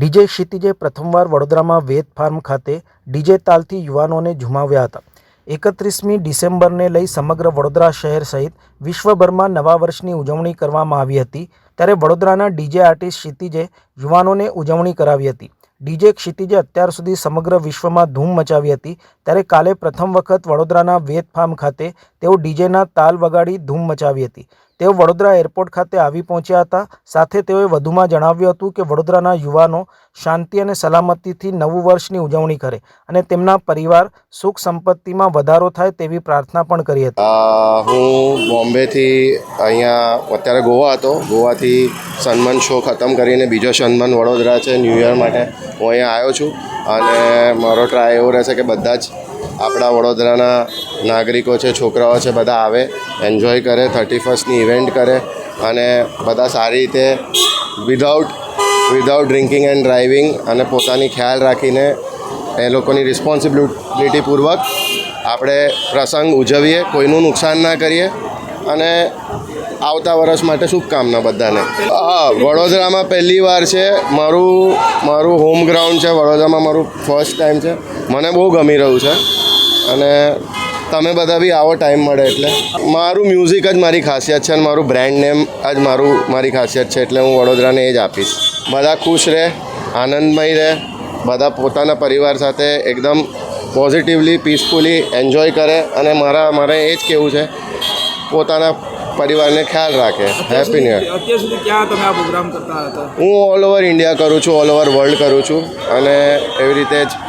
DJ ક્ષિતિજે પ્રથમવાર વડોદરામાં વેદ farm ખાતે ડીજે તાલથી યુવાનોને ઝુમાવ્યા હતા. એકત્રીસમી ડિસેમ્બરને લઈ સમગ્ર વડોદરા શહેર સહિત વિશ્વભરમાં નવા વર્ષની ઉજવણી કરવામાં આવી હતી. ત્યારે વડોદરાના ડીજે આર્ટિસ્ટ ક્ષિતિજે યુવાનોને ઉજવણી કરાવી હતી. ડીજે ક્ષિતિજે અત્યાર સુધી સમગ્ર વિશ્વમાં ધૂમ મચાવી હતી. ત્યારે કાલે પ્રથમ વખત વડોદરાના વેદ ફાર્મ ખાતે તેઓ ડીજેના તાલ વગાડી ધૂમ મચાવી હતી. તેઓ વડોદરા એરપોર્ટ ખાતે આવી પહોંચ્યા હતા. સાથે તેઓએ વધુમાં જણાવ્યું હતું કે વડોદરાના યુવાનો શાંતિ અને સલામતીથી નવું વર્ષની ઉજવણી કરે અને તેમના પરિવાર સુખ સંપત્તિમાં વધારો થાય તેવી પ્રાર્થના પણ કરી હતી. હું બોમ્બેથી અહીંયા અત્યારે ગોવા હતો. ગોવાથી સન્માન શો ખતમ કરીને બીજો સન્માન વડોદરા છે, ન્યૂ યર માટે હું અહીંયા આવ્યો છું. અને મારો ટ્રાય એવો રહેશે કે બધા જ આપણા વડોદરાના નાગરિકો છે, છોકરાઓ છે, બધા આવે એન્જોય કરે થર્ટી ફર્સ્ટની ઇવેન્ટ કરે અને બધા સારી રીતે without without drinking and driving અને પોતાની ખ્યાલ રાખીને એ લોકોની રિસ્પોન્સિબિલિટીપૂર્વક આપણે પ્રસંગ ઉજવીએ, કોઈનું નુકસાન ના કરીએ અને આવતા વર્ષ માટે શુભકામના બધાને. હા, વડોદરામાં પહેલી વાર છે, મારું મારું હોમ ગ્રાઉન્ડ છે, વડોદરામાં મારું ફર્સ્ટ ટાઈમ છે. મને બહુ ગમી રહ્યું છે અને તમે બધા બી આવો ટાઈમ મળે એટલે. મારું મ્યુઝિક જ મારી ખાસિયત છે અને મારું બ્રાન્ડ નેમ જ મારું મારી ખાસિયત છે એટલે હું વડોદરાને એ જ આપીશ. બધા ખુશ રહે આનંદમય રહે બધા પોતાના પરિવાર સાથે એકદમ પોઝિટિવલી પીસફુલી એન્જોય કરે અને મારા મારે એ જ કહેવું છે પોતાના પરિવારને ખ્યાલ રાખે. હેપી ન્યૂ હું ઓલ ઓવર ઇન્ડિયા કરું છું ઓલ ઓવર વર્લ્ડ કરું છું અને એવી રીતે જ